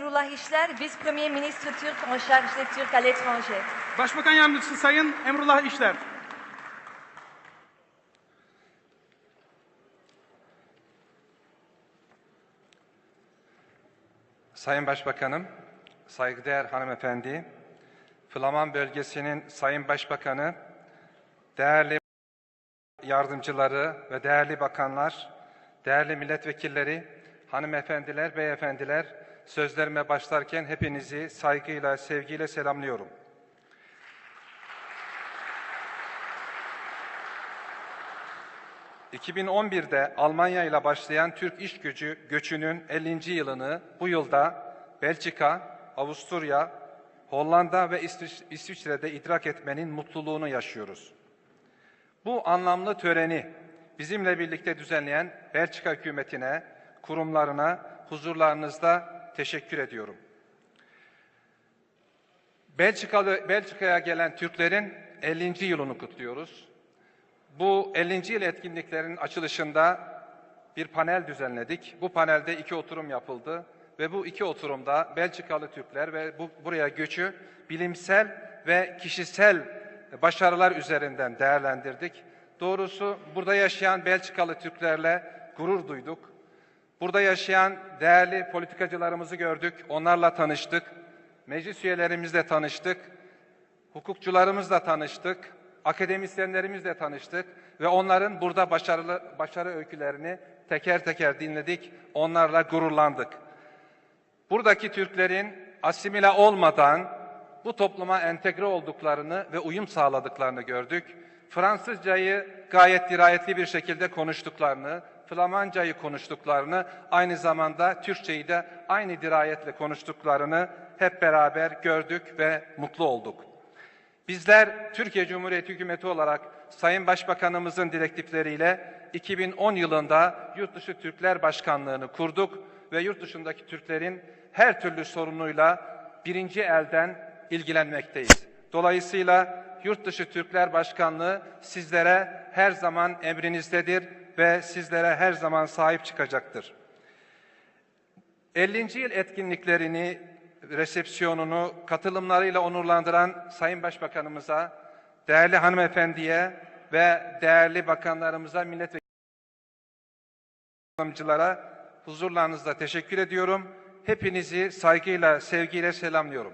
Emrullah İşler, Vice-Premier Ministre Türk en charge des Turcs à l'étranger. Başbakan Yardımcısı Sayın Emrullah İşler. Sayın Başbakanım, saygıdeğer hanımefendi, Flaman bölgesinin Sayın Başbakanı, değerli yardımcıları ve değerli bakanlar, değerli milletvekilleri, hanımefendiler, beyefendiler, sözlerime başlarken hepinizi saygıyla, sevgiyle selamlıyorum. ...2011'de Almanya ile başlayan Türk iş gücü göçünün 50. yılını bu yılda Belçika, Avusturya, Hollanda ve İsviç- İsviçre'de idrak etmenin mutluluğunu yaşıyoruz. Bu anlamlı töreni bizimle birlikte düzenleyen Belçika hükümetine, kurumlarına huzurlarınızda teşekkür ediyorum. Belçikalı Belçika'ya gelen Türklerin 50. yılını kutluyoruz. Bu 50. yıl etkinliklerin açılışında bir panel düzenledik. Bu panelde iki oturum yapıldı ve bu iki oturumda Belçikalı Türkler ve bu, buraya göçü bilimsel ve kişisel başarılar üzerinden değerlendirdik. Doğrusu burada yaşayan Belçikalı Türklerle gurur duyduk. Burada yaşayan değerli politikacılarımızı gördük, onlarla tanıştık. Meclis üyelerimizle tanıştık. Hukukçularımızla tanıştık, akademisyenlerimizle tanıştık ve onların burada başarılı başarı öykülerini teker teker dinledik, onlarla gururlandık. Buradaki Türklerin asimile olmadan bu topluma entegre olduklarını ve uyum sağladıklarını gördük. Fransızcayı gayet dirayetli bir şekilde konuştuklarını, Flamancayı konuştuklarını, aynı zamanda Türkçeyi de aynı dirayetle konuştuklarını hep beraber gördük ve mutlu olduk. Bizler Türkiye Cumhuriyeti Hükümeti olarak Sayın Başbakanımızın direktifleriyle 2010 yılında Yurtdışı Türkler Başkanlığını kurduk ve yurt dışındaki Türklerin her türlü sorunuyla birinci elden ilgilenmekteyiz. Dolayısıyla Yurtdışı Türkler Başkanlığı sizlere her zaman emrinizdedir ve sizlere her zaman sahip çıkacaktır. 50. yıl etkinliklerini, resepsiyonunu katılımlarıyla onurlandıran Sayın Başbakanımıza, değerli hanımefendiye ve değerli bakanlarımıza, milletvekillerimize huzurlarınızda teşekkür ediyorum. Hepinizi saygıyla, sevgiyle selamlıyorum.